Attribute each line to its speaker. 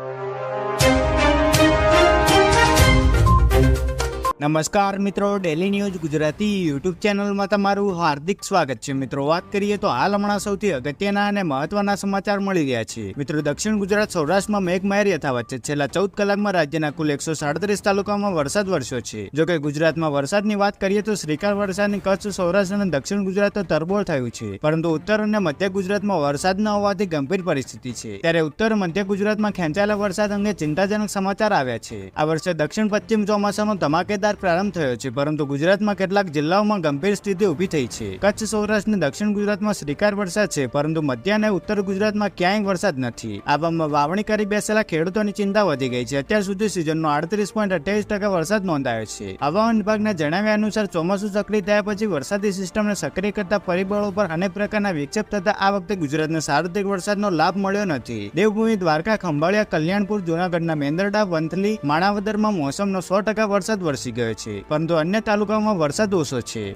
Speaker 1: you. નમસ્કાર મિત્રો daily news Gujarati YouTube ચેનલમાં તમારું હાર્દિક સ્વાગત છે. મિત્રો, વાત કરીએ તો હાલ હમણાં સૌથી અગત્યના અને મહત્વના સમાચાર મળી રહ્યા છે. મિત્રો, દક્ષિણ ગુજરાત સૌરાષ્ટ્રમાં મેઘમહેર યથાવત છે. છેલ્લા ચૌદ કલાકમાં રાજ્યના કુલ એકસો સાડત્રીસ તાલુકામાં વરસાદ વરસ્યો છે. જો કે ગુજરાતમાં વરસાદની વાત કરીએ તો શ્રીકાર વરસાદની કચ્છ, સૌરાષ્ટ્ર અને દક્ષિણ ગુજરાત તો તરબોળ થયું છે. પરંતુ ઉત્તર અને મધ્ય ગુજરાતમાં વરસાદ ન હોવાથી ગંભીર પરિસ્થિતિ છે. ત્યારે ઉત્તર, મધ્ય ગુજરાતમાં ખેંચાયેલા વરસાદ અંગે ચિંતાજનક સમાચાર આવ્યા છે. આ વર્ષે દક્ષિણ પશ્ચિમ ચોમાસાનો ધમાકેદાર પ્રારંભ થયો છે, પરંતુ ગુજરાતમાં કેટલાક જિલ્લાઓમાં ગંભીર સ્થિતિ ઊભી થઈ છે. કચ્છ, સૌરાષ્ટ્ર દક્ષિણ ગુજરાતમાં શ્રીકાર વરસાદ છે, પરંતુ મધ્ય અને ઉત્તર ગુજરાતમાં ક્યાંય વરસાદ નથી. આવામાં વાવણી કરી બેસેલા ખેડૂતોની ચિંતા વધી ગઈ છે. અત્યાર સુધી સિઝનનો આડત્રીસ પોઈન્ટ અઠ્યાવીસ ટકા વરસાદ નોંધાયો છે. હવામાન વિભાગના જણાવ્યા અનુસાર ચોમાસું સક્રિય થયા પછી વરસાદી સિસ્ટમને સક્રિય કરતા પરિબળો પર અનેક પ્રકારના વિક્ષેપ થતા આ વખતે ગુજરાતને સાર્વત્રિક વરસાદનો લાભ મળ્યો નથી. દેવભૂમિ, દ્વારકા, ખંભાળિયા, કલ્યાણપુર, જૂનાગઢના મેંદરડા, વંથલી, માણાવદરમાં મોસમનો સો ટકા વરસાદ વરસી ગયો છે. પરંતુ અન્ય તાલુકાઓમાં વરસાદ ઓછો છે.